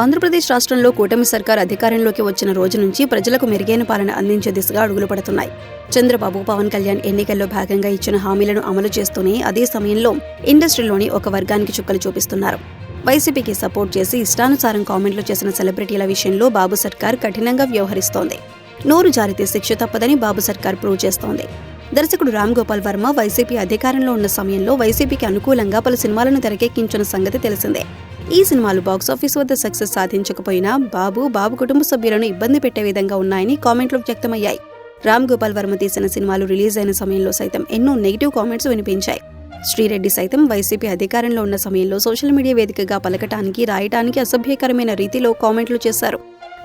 ఆంధ్రప్రదేశ్ రాష్ట్రంలో కూటమి సర్కార్ అధికారంలోకి వచ్చిన రోజు నుంచి ప్రజలకు మెరుగైన పాలన అందించే దిశగా అడుగులు పడుతున్నాయి. చంద్రబాబు పవన్ కళ్యాణ్ ఎన్నికల్లో భాగంగా ఇచ్చిన హామీలను అమలు చేస్తూనే అదే సమయంలో ఇండస్ట్రీలోని ఒక వర్గానికి చుక్కలు చూపిస్తున్నారు. వైసీపీకి సపోర్ట్ చేసి ఇష్టానుసారం కామెంట్లు చేసిన సెలబ్రిటీల విషయంలో బాబు సర్కార్ కఠినంగా వ్యవహరిస్తోంది. నోరు జారితే శిక్ష తప్పదని బాబు సర్కార్ ప్రూవ్ చేస్తోంది. దర్శకుడు రామ్ గోపాల్ వర్మ వైసీపీ అధికారంలో ఉన్న సమయంలో వైసీపీకి అనుకూలంగా పలు సినిమాలను తెరకెక్కించిన సంగతి తెలిసిందే. ఈ సినిమాలు బాక్సాఫీస్ వద్ద సక్సెస్ సాధించకపోయినా బాబు బాబు కుటుంబ సభ్యులను ఇబ్బంది పెట్టే విధంగా ఉన్నాయని కామెంట్లు వ్యక్తమయ్యాయి. రామ్ గోపాల్ వర్మ తీసిన సినిమాలు రిలీజ్ అయిన సమయంలో సైతం ఎన్నో నెగిటివ్ కామెంట్స్ వినిపించాయి. శ్రీరెడ్డి సైతం వైసీపీ అధికారంలో ఉన్న సమయంలో సోషల్ మీడియా వేదికగా పలకటానికి రాయటానికి అసభ్యకరమైన రీతిలో కామెంట్లు చేశారు.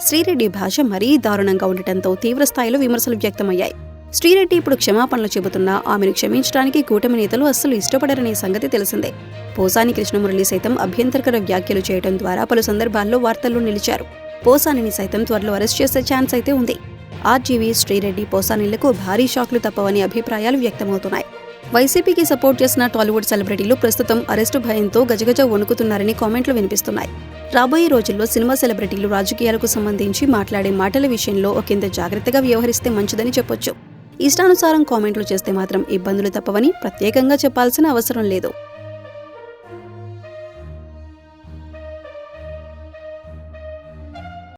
శ్రీరెడ్డి భాష మరీ దారుణంగా ఉండటంతో తీవ్రస్థాయిలో విమర్శలు వ్యక్తమయ్యాయి. శ్రీరెడ్డి ఇప్పుడు క్షమాపణలు చెబుతున్నా ఆమెను క్షమించడానికి కూటమి నేతలు అస్సలు ఇష్టపడరనే సంగతి తెలిసిందే. పోసాని కృష్ణమురళి సైతం అభ్యంతరకర వ్యాఖ్యలు చేయడం ద్వారా పలు సందర్భాల్లో వార్తల్లో నిలిచారు. పోసానిని సైతం త్వరలో అరెస్ట్ చేసే ఛాన్స్ అయితే ఉంది. ఆర్జీవీ శ్రీరెడ్డి పోసానిలకు భారీ షాక్లు తప్పవని అభిప్రాయాలు వ్యక్తమవుతున్నాయి. వైసీపీకి సపోర్ట్ చేసిన టాలీవుడ్ సెలబ్రిటీలు ప్రస్తుతం అరెస్టు భయంతో గజగజ వణుకుతున్నారని కామెంట్లు వినిపిస్తున్నాయి. రాబోయే రోజుల్లో సినిమా సెలబ్రిటీలు రాజకీయాలకు సంబంధించి మాట్లాడే మాటల విషయంలో ఒకంత జాగ్రత్తగా వ్యవహరిస్తే మంచిదని చెప్పొచ్చు. ఇష్టానుసారం కామెంట్లు చేస్తే మాత్రం ఇబ్బందులు తప్పవని ప్రత్యేకంగా చెప్పాల్సిన అవసరం లేదు.